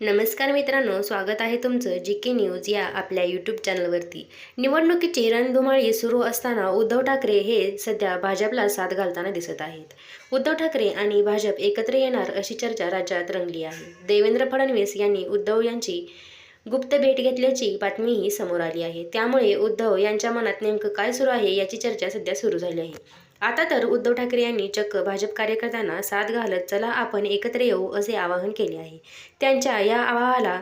नमस्कार मित्रांनो स्वागत आहे तुमचं जी के न्यूज या आपल्या यूट्यूब चॅनलवरती. निवडणुकीची रणधुमाळी सुरू असताना उद्धव ठाकरे हे सध्या भाजपला साथ घालताना दिसत आहेत. उद्धव ठाकरे आणि भाजप एकत्र येणार अशी चर्चा राज्यात रंगली आहे. देवेंद्र फडणवीस यांनी उद्धव यांची गुप्त भेट घेतल्याची बातमीही समोर आली आहे. त्यामुळे उद्धव यांच्या मनात नेमकं काय सुरू आहे याची चर्चा सध्या सुरू झाली आहे. आता तर उद्धव ठाकरे यांनी चक्क भाजप कार्यकर्त्यांना साथ घालत चला आपण एकत्र येऊ असे आवाहन केले आहे. त्यांच्या या आवाहाला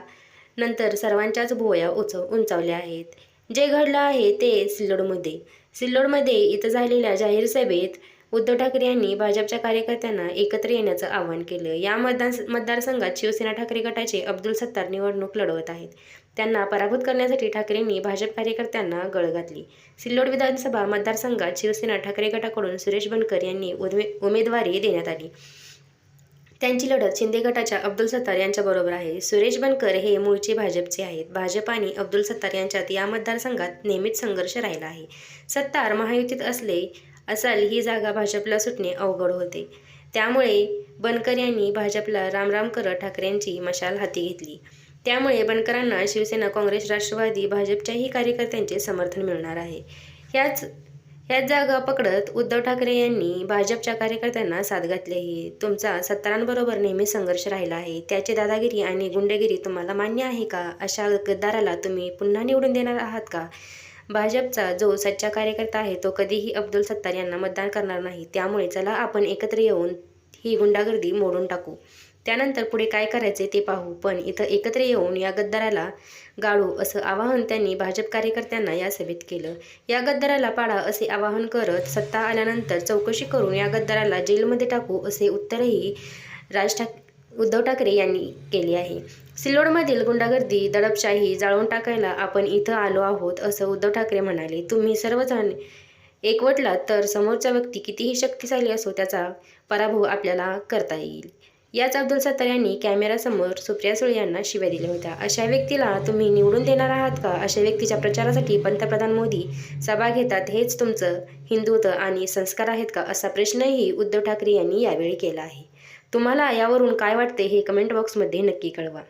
नंतर सर्वांच्याच भुवया उचव उंचावल्या आहेत. जे घडलं आहे ते सिल्लोडमध्ये. सिल्लोडमध्ये इथं झालेल्या जाहीर सभेत उद्धव ठाकरे यांनी भाजपच्या कार्यकर्त्यांना एकत्र येण्याचं आवाहन केलं. या मतदान मतदारसंघात शिवसेना ठाकरे गटाचे अब्दुल सत्तार निवडणूक लढवत आहेत. त्यांना पराभूत करण्यासाठी ठाकरेंनी भाजप कार्यकर्त्यांना गळ घातली. सिल्लोड विधानसभा मतदारसंघात शिवसेना ठाकरे गटाकडून सुरेश बनकर यांनी उमे उमेदवारी देण्यात आली. त्यांची लढत शिंदे गटाच्या अब्दुल सत्तार यांच्याबरोबर आहे. सुरेश बनकर हे मूळचे भाजपचे आहेत. भाजप आणि अब्दुल सत्तार यांच्यात या मतदारसंघात नेहमीच संघर्ष राहिला आहे. सत्तार महायुतीत असले असाल ही जागा भाजपला सुटणे अवघड होते. त्यामुळे बनकर यांनी भाजपला रामराम करत ठाकरेंची मशाल हाती घेतली. त्यामुळे बनकरांना शिवसेना काँग्रेस राष्ट्रवादी भाजपच्याही कार्यकर्त्यांचे समर्थन मिळणार आहे. ह्याच ह्याच जागा पकडत उद्धव ठाकरे यांनी भाजपच्या कार्यकर्त्यांना साथ घातली आहे. तुमचा सत्तारांबरोबर नेहमी संघर्ष राहिला आहे. त्याची दादागिरी आणि गुंडगिरी तुम्हाला मान्य आहे का? अशा गद्दाराला तुम्ही पुन्हा निवडून देणार आहात का? भाजपचा जो सच्चा कार्यकर्ता आहे तो कधीही अब्दुल सत्तार यांना मतदान करणार नाही. त्यामुळे चला आपण एकत्र येऊन ही गुंडागर्दी मोडून टाकू. त्यानंतर पुढे काय करायचे ते पाहू. पण इथं एकत्र येऊन या गद्दाराला गाळू असं आवाहन त्यांनी भाजप कार्यकर्त्यांना या सभेत केलं. या गद्दाराला पाडा असे आवाहन करत सत्ता आल्यानंतर चौकशी करून या गद्दाराला जेलमध्ये टाकू असे उत्तरही राज ठाक उद्धव ठाकरे यांनी केली आहे. सिल्लोडमधील गुंडागर्दी दडपशाही जाळून टाकायला आपण इथं आलो आहोत असं उद्धव ठाकरे म्हणाले. तुम्ही सर्वजण एकवटलात तर समोरचा व्यक्ती कितीही शक्तिशाली असो त्याचा पराभव आपल्याला करता येईल. याच अब्दुल सत्तार यांनी कॅमेरासमोर सुप्रिया सुळे यांना शिव्या दिल्या होत्या. अशा व्यक्तीला तुम्ही निवडून देणार आहात का? अशा व्यक्तीच्या प्रचारासाठी पंतप्रधान मोदी सभा घेतात हेच तुमचं हिंदुत्व आणि संस्कार आहेत का? असा प्रश्नही उद्धव ठाकरे यांनी यावेळी केला आहे. तुम्हाला यावरून काय वाटते हे कमेंट बॉक्समध्ये नक्की कळवा.